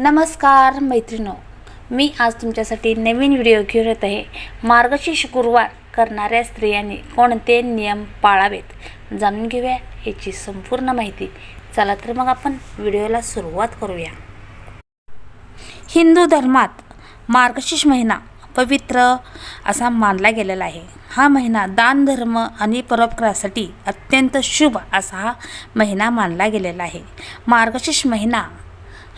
नमस्कार मैत्रिणो. मी आज तुमच्यासाठी नवीन व्हिडिओ घेऊन येत आहे. मार्गशीर्ष गुरुवार करणाऱ्या स्त्रियांनी कोणते नियम पाळावेत जाणून घेऊया याची संपूर्ण माहिती. चला तर मग आपण व्हिडिओला सुरुवात करूया. हिंदू धर्मात मार्गशीर्ष महिना पवित्र असा मानला गेलेला आहे. हा महिना दान धर्म आणि परोपकारासाठी अत्यंत शुभ असा हा महिना मानला गेलेला आहे. मार्गशीर्ष महिना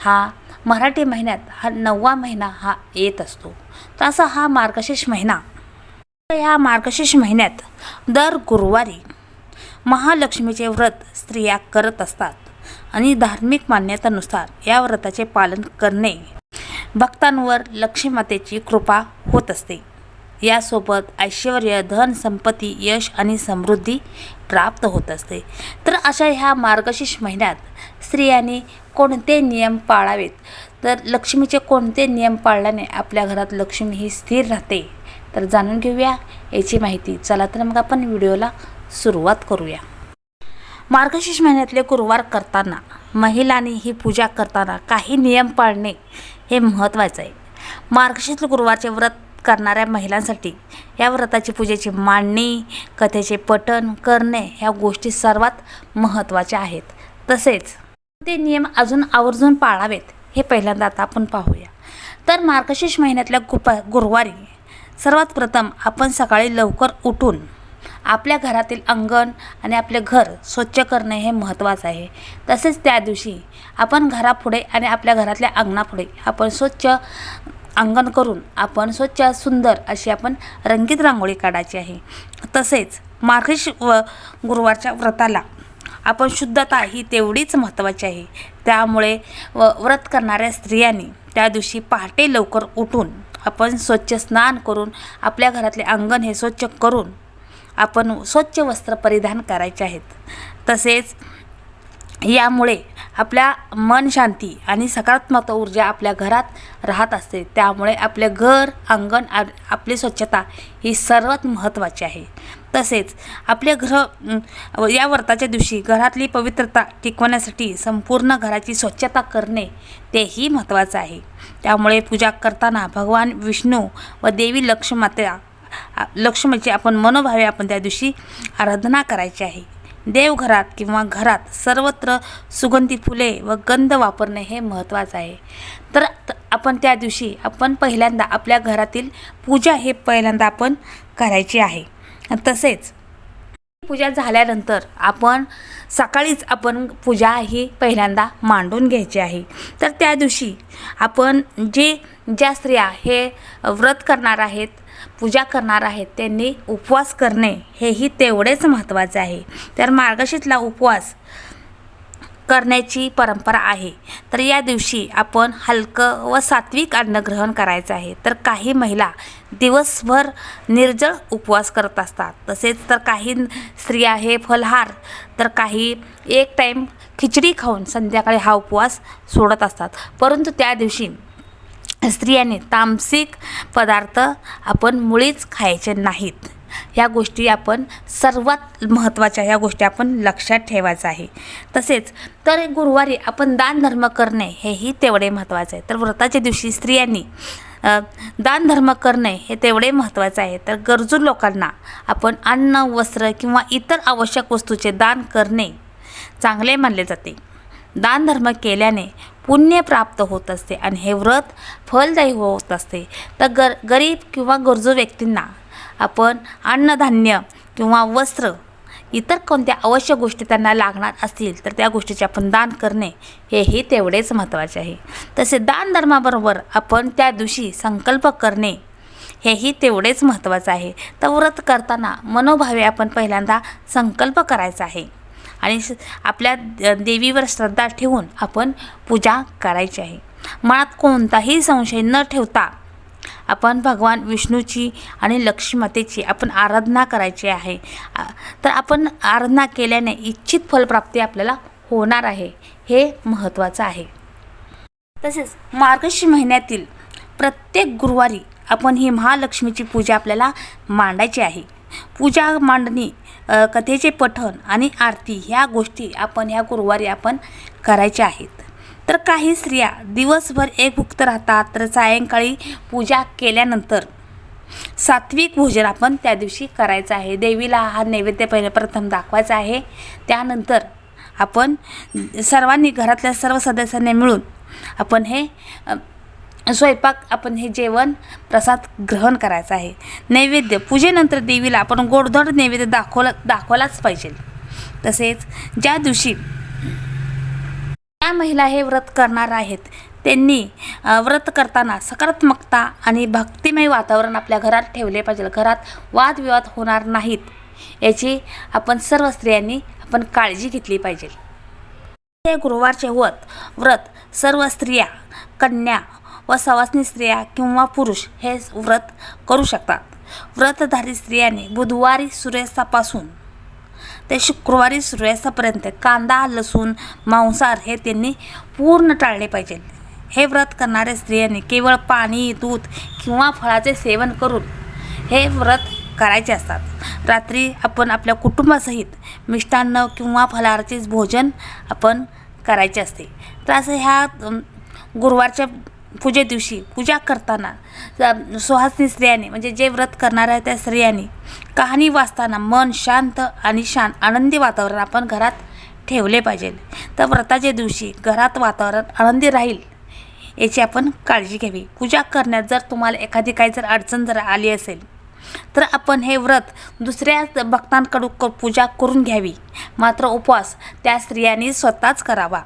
हा मराठी महिन्यात हा नववा महिना हा येत असतो. तसा हा मार्गशीर्ष महिना. ह्या मार्गशीर्ष महिन्यात दर गुरुवारी महालक्ष्मीचे व्रत स्त्रिया करत असतात आणि धार्मिक मान्यतेनुसार या व्रताचे पालन करणे. भक्तांवर लक्ष्मीमातेची कृपा होत असते. यासोबत ऐश्वर्य धन संपत्ती यश आणि समृद्धी प्राप्त होत असते. तर अशा ह्या मार्गशीर्ष महिन्यात स्त्रियांनी कोणते नियम पाळावेत? तर लक्ष्मीचे कोणते नियम पाळल्याने आपल्या घरात लक्ष्मी ही स्थिर राहते? तर जाणून घेऊया याची माहिती. चला तर मग आपण व्हिडिओला सुरुवात करूया. मार्गशीर्ष महिन्यातले गुरुवार करताना महिलांनी ही पूजा करताना काही नियम पाळणे हे महत्त्वाचं आहे. मार्गशीर्ष गुरुवारचे व्रत करणाऱ्या महिलांसाठी या व्रताची पूजेची मांडणी कथेचे पठण करणे ह्या गोष्टी सर्वात महत्त्वाच्या आहेत. तसेच ते नियम अजून आवर्जून पाळावेत हे पहिल्यांदा आता आपण पाहूया. तर मार्गशीर्ष महिन्यातल्या गुपा गुरुवारी सर्वात प्रथम आपण सकाळी लवकर उठून आपल्या घरातील अंगण आणि आपले घर स्वच्छ करणे हे महत्त्वाचं आहे. तसेच त्या दिवशी आपण घरापुढे आणि आपल्या घरातल्या अंगणापुढे आपण स्वच्छ अंगण करून आपण स्वच्छ सुंदर अशी आपण रंगीत रांगोळी काढायची आहे. तसेच मार्गश व गुरुवारच्या व्रताला आपण शुद्धता ही तेवढीच महत्त्वाची आहे. त्यामुळे व व्रत करणाऱ्या स्त्रियांनी त्या दिवशी पहाटे लवकर उठून आपण स्वच्छ स्नान करून आपल्या घरातले अंगण हे स्वच्छ करून आपण स्वच्छ वस्त्र परिधान करायचे आहेत. तसेच यामुळे आपल्या मन शांती आणि सकारात्मक ऊर्जा आपल्या घरात राहत असते. त्यामुळे आपले घर अंगण आ- आपली स्वच्छता ही सर्वात महत्त्वाची आहे. तसेच आपले ग्रह या व्रताच्या दिवशी घरातली पवित्रता टिकवण्यासाठी संपूर्ण घराची स्वच्छता करणे तेही महत्त्वाचं आहे. त्यामुळे पूजा करताना भगवान विष्णू व देवी लक्ष्मात्या लक्ष्मीची आपण मनोभावे आपण त्या दिवशी आराधना करायची आहे. देवघरात किंवा घरात सर्वत्र सुगंधी फुले व गंध वापरणे हे महत्त्वाचं आहे. तर त- आपण त्या दिवशी आपण पहिल्यांदा आपल्या घरातील पूजा हे पहिल्यांदा आपण करायची आहे. तसेच पूजा झाल्यानंतर आपण सकाळीच आपण पूजा ही पहिल्यांदा मांडून घ्यायची आहे. तर त्या दिवशी आपण जे ज्या स्त्रिया हे व्रत करणार आहेत पूजा करणार आहेत त्यांनी उपवास करणे हेही तेवढेच महत्त्वाचे आहे. तर मार्गशीतला उपवास करण्याची परंपरा आहे. तर या दिवशी आपण हलकं व सात्विक अन्न ग्रहण करायचं आहे. तर काही महिला दिवसभर निर्जळ उपवास करत असतात. तसेच तर काही स्त्रिया हे फलहार तर काही एक टाईम खिचडी खाऊन संध्याकाळी हा उपवास सोडत असतात. परंतु त्या दिवशी स्त्रियांनी तामसिक पदार्थ आपण मुळीच खायचे नाहीत. ह्या गोष्टी आपण सर्वात महत्त्वाच्या ह्या गोष्टी आपण लक्षात ठेवायचं आहे. तसेच तर गुरुवारी आपण दानधर्म करणे हेही तेवढे महत्त्वाचे आहे. तर व्रताच्या दिवशी स्त्रियांनी दानधर्म करणे हे तेवढे महत्त्वाचे आहे. तर गरजू लोकांना आपण अन्न वस्त्र किंवा इतर आवश्यक वस्तूचे दान करणे चांगले मानले जाते. दानधर्म केल्याने पुण्य प्राप्त होत असते आणि हे व्रत फलदायी होत असते. तर गर गरीब किंवा गरजू व्यक्तींना आपण अन्नधान्य किंवा वस्त्र इतर कोणत्या आवश्यक गोष्टी त्यांना लागणार असतील तर त्या गोष्टीचे आपण दान करणे हेही तेवढेच महत्त्वाचे आहे. तसे दानधर्माबरोबर आपण त्या दिवशी संकल्प करणे हेही तेवढेच महत्त्वाचं आहे. तर व्रत करताना मनोभावे आपण पहिल्यांदा संकल्प करायचा आहे. आणि आपल्या द- देवीवर श्रद्धा ठेवून आपण पूजा करायची आहे. मनात कोणताही संशय न ठेवता आपण भगवान विष्णूची आणि लक्ष्मीमातेची आपण आराधना करायची आहे. तर आपण आराधना केल्याने इच्छित फलप्राप्ती आपल्याला होणार आहे हे महत्त्वाचं आहे. तसेच मार्गशीर्ष महिन्यातील प्रत्येक गुरुवारी आपण ही महालक्ष्मीची पूजा आपल्याला मांडायची आहे. पूजा मांडणी कथेचे पठण आणि आरती ह्या गोष्टी आपण ह्या गुरुवारी आपण करायच्या आहेत. तर काही स्त्रिया दिवसभर एकभुक्त राहतात तर सायंकाळी पूजा केल्यानंतर सात्विक भोजन आपण त्या दिवशी करायचं आहे. देवीला हा नैवेद्य पहिले प्रथम दाखवायचा आहे. त्यानंतर आपण सर्वांनी घरातल्या सर्व सदस्यांनी मिळून आपण हे स्वयंपाक आपण हे जेवण प्रसाद ग्रहण करायचं आहे. नैवेद्य पूजेनंतर देवीला आपण गोडधोड नैवेद्य दाखवला दाखवलाच पाहिजे. तसेच ज्या दिवशी ज्या महिला हे व्रत करणार आहेत त्यांनी व्रत करताना सकारात्मकता आणि भक्तिमय वातावरण आपल्या घरात ठेवले पाहिजे. घरात वादविवाद होणार नाहीत याची आपण सर्व स्त्रियांनी आपण काळजी घेतली पाहिजे. गुरुवारचे व्रत व्रत सर्व स्त्रिया कन्या व सवासनी स्त्रिया किंवा पुरुष हे व्रत करू शकतात. व्रतधारी स्त्रियांनी बुधवारी सूर्यास्तापासून ते शुक्रवारी सूर्यास्तापर्यंत कांदा लसूण मांसाहार हे त्यांनी पूर्ण टाळले पाहिजे. हे व्रत करणाऱ्या स्त्रियांनी केवळ पाणी दूध किंवा फळाचे सेवन करून हे व्रत करायचे असतात. रात्री आपण आपल्या कुटुंबासहित मिष्टान्न किंवा फलाहारचेच भोजन आपण करायचे असते. तर असं ह्या गुरुवारच्या पूजे दिवशी पूजा करताना सुहासनी स्त्रियाने स्त्रियांनी म्हणजे जे व्रत करणाऱ्या त्या स्त्रियांनी कहाणी वाचताना मन शांत आणि शांत आनंदी वातावरण आपण घरात ठेवले पाहिजे. तर व्रताच्या दिवशी घरात वातावरण आनंदी राहील याची आपण काळजी घ्यावी. पूजा करण्यात जर तुम्हाला एखादी काही जर अडचण जर आली असेल तर आपण हे व्रत दुसऱ्या भक्तांकडून क पूजा करून घ्यावी. मात्र उपवास त्या स्त्रियांनी स्वतःच करावा.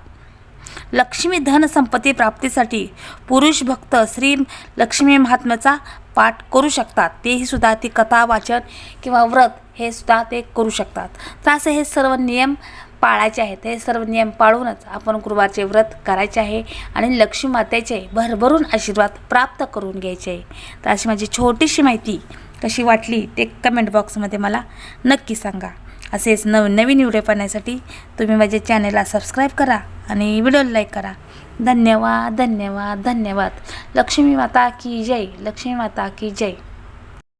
लक्ष्मी धन संपत्ती प्राप्तीसाठी पुरुष भक्त श्री लक्ष्मी महात्म्याचा पाठ करू शकतात. तेही सुद्धा ती कथा वाचन किंवा व्रत हे सुद्धा ते करू शकतात. तर असे हे सर्व नियम पाळायचे आहेत. हे सर्व नियम पाळूनच आपण गुरुवारचे व्रत करायचे आहे आणि लक्ष्मी मातेचे भरभरून आशीर्वाद प्राप्त करून घ्यायचे आहे. तर अशी माझी छोटीशी माहिती कशी वाटली ते कमेंट बॉक्समध्ये मला नक्की सांगा. असेच नवीन नवीन व्हिडिओ पाहण्यासाठी तुम्ही माझ्या चॅनेलला सबस्क्राईब करा आणि व्हिडिओला लाईक करा. धन्यवाद धन्यवाद धन्यवाद. लक्ष्मी माता की जय लक्ष्मी माता की जय.